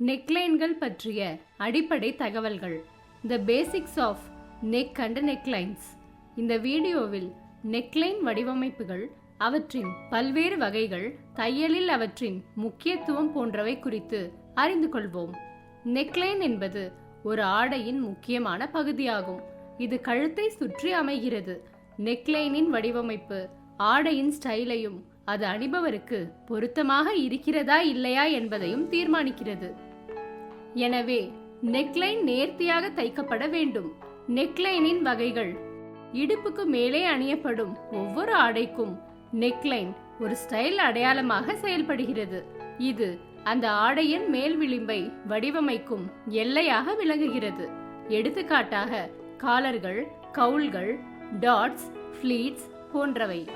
நெக்லைன்கள் பற்றிய அடிப்படை தகவல்கள். The basics of neck and necklines இந்த வீடியோவில் நெக்லைன் வடிவமைப்புகள் அவற்றின் பல்வேறு வகைகள் தையலில் அவற்றின் முக்கியத்துவம் போன்றவை குறித்து அறிந்து கொள்வோம். நெக்லைன் என்பது ஒரு ஆடையின் முக்கியமான பகுதியாகும். இது கழுத்தை சுற்றி அமைகிறது. நெக்லைனின் வடிவமைப்பு ஆடையின் ஸ்டைலையும் அது அணிபவருக்கு பொருத்தமாக இருக்கிறதா இல்லையா என்பதையும் தீர்மானிக்கிறது. எனவே நெக்லைன் நேர்த்தியாக தைக்கப்பட வேண்டும். நெக்லைனின் வகைகள் இடுப்புக்கு மேலே அணியப்படும் ஒவ்வொரு ஆடைக்கும் நெக்லைன் ஒரு ஸ்டைல் அடையாளமாக செயல்படுகிறது. இது அந்த ஆடையின் மேல் விளிம்பை வடிவமைக்கும் எல்லையாக விளங்குகிறது. எடுத்துக்காட்டாக காலர்கள் கவுல்கள் டாட்ஸ் ஃப்ளீட்ஸ் போன்றவை.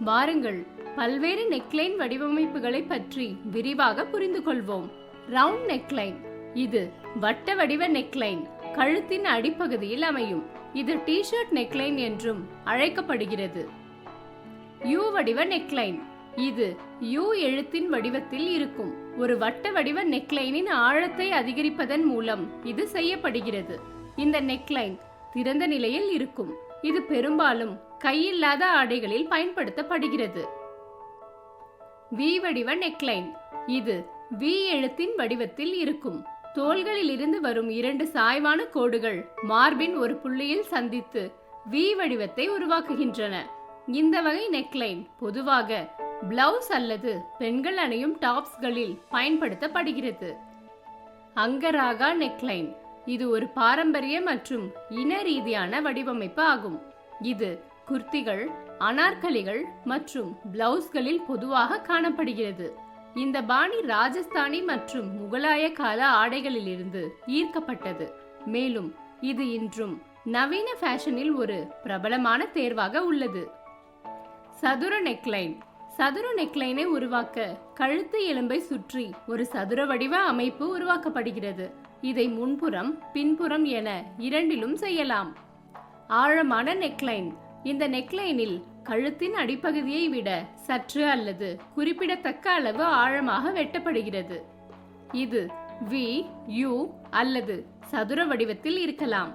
வாருங்கள் பல்வேறு நெக்லைன் வடிவமைப்புகளை பற்றி விரிவாக புரிந்து கொள்வோம் ரவுண்ட் நெக்லைன். இது வட்ட வடிவ நெக்லைன். கழுத்தின் அடிப்பகுதியில் அமையும். இது டிஷர்ட் நெக்லைன் என்றும் அழைக்கப்படுகிறது. யூ வடிவ நெக்லைன். இது யூ எழுத்தின் வடிவத்தில் இருக்கும். ஒரு வட்ட வடிவ நெக்லைனின் ஆழத்தை அதிகரிப்பதன் மூலம் இது செய்யப்படுகிறது. இந்த நெக்லைன் திறந்த நிலையில் இருக்கும். இது பெரும்பாலும் கையில்லாத ஆடைகளில் பயன்படுத்தப்படுகிறது. வி வடிவ நெக்லைன். இது வி எழுத்தின் வடிவத்தில் இருக்கும். தோள்களில் இருந்து வரும் இரண்டு சாய்வான கோடுகள் மார்பின் ஒரு புள்ளியில் சந்தித்து வி வடிவத்தை உருவாக்குகின்றன. இந்த வகை நெக்லைன் பொதுவாக பிளவுஸ் அல்லது பெண்கள் அணியும் டாப்ஸ்களில் பயன்படுத்தப்படுகிறது. அங்கராகா நெக்லைன். இது ஒரு பாரம்பரிய மற்றும் இன ரீதியான வடிவமைப்பு ஆகும். இது குர்த்திகள் அனார்கலிகள் மற்றும் பிளவுஸ்களில் பொதுவாக காணப்படுகிறது. இந்த பாணி ராஜஸ்தானி மற்றும் முகலாய கால ஆடைகளிலிருந்து ஈர்க்கப்பட்டது. மேலும் இது இன்றும் நவீன ஃபேஷனில் ஒரு பிரபலமான தேர்வாக உள்ளது. சதுர நெக்லைன். சதுர நெக்லைனை உருவாக்க கழுத்து எலும்பை சுற்றி ஒரு சதுர வடிவ அமைப்பு உருவாக்கப்படுகிறது. இதை முன்புறம் பின்புறம் என இரண்டிலும் செய்யலாம். ஆழமான நெக்லைன். இந்த நெக்லைனில் கழுத்தின் அடிப்பகுதியை விட சற்று அல்லது குறிப்பிடத்தக்க அளவு ஆழமாக வெட்டப்படுகிறது. இது வி யூ அல்லது சதுர வடிவத்தில் இருக்கலாம்.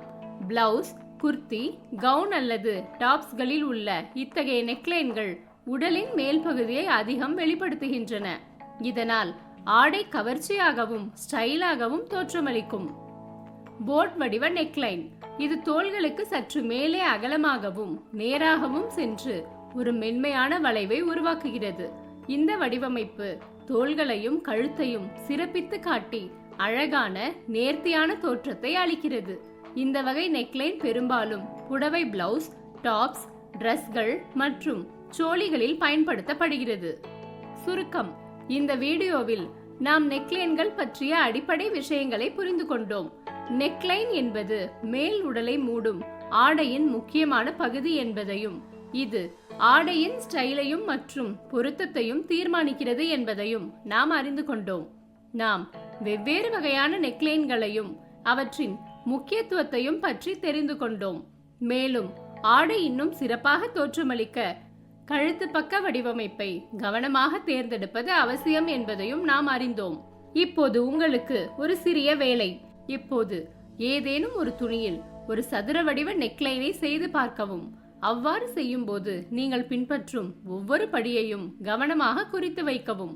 பிளவுஸ் குர்த்தி கவுன் அல்லது டாப்ஸ்களில் உள்ள இத்தகைய நெக்லைன்கள் உடலின் மேல் பகுதியை அதிகம் வெளிப்படுத்துகின்றன. இதனால் ஆடை கவர்ச்சியாகவும் ஸ்டைலாகவும் தோற்றமளிக்கும். போட் வடிவ நெக்லைன். இது தோள்களுக்கு சற்று மேலே அகலமாகவும் நேராகவும் சென்று ஒரு மென்மையான வளைவை உருவாக்குகிறது. இந்த வடிவமைப்பு தோள்களையும் கழுத்தையும் சிறப்பித்து காட்டி அழகான நேர்த்தியான தோற்றத்தை அளிக்கிறது. இந்த வகை நெக்லைன் பெரும்பாலும் புடவை பிளவுஸ் டாப்ஸ் டிரெஸ்கள் மற்றும் சோழிகளில் பயன்படுத்தப்படுகிறது. சுருக்கம். இந்த வீடியோவில் நாம் நெக்லைன்கள் பற்றிய அடிப்படை விஷயங்களை புரிந்து கொண்டோம். நெக்லைன் என்பது மேல் உடலை மூடும் ஆடையின் முக்கியமான பகுதி என்பதையும் இது ஆடையின் ஸ்டைலையும் மற்றும் பொருத்தத்தையும் தீர்மானிக்கிறது என்பதையும் நாம் அறிந்து கொண்டோம். நாம் வெவ்வேறு வகையான நெக்லைன்களையும் அவற்றின் முக்கியத்துவத்தையும் பற்றி தெரிந்து கொண்டோம். மேலும் ஆடை இன்னும் சிறப்பாக தோற்றமளிக்க கழுத்து பக்க வடிவமைப்பை கவனமாக தேர்ந்தெடுப்பது அவசியம் என்பதையும் நாம் அறிந்தோம். இப்போது உங்களுக்கு ஒரு சிறிய வேலை. இப்போது ஏதேனும் ஒரு துணியில் ஒரு சதுர வடிவ நெக்லைனை செய்து பார்க்கவும். அவ்வாறு செய்யும்போது நீங்கள் பின்பற்றும் ஒவ்வொரு படியையும் கவனமாக குறித்து வைக்கவும்.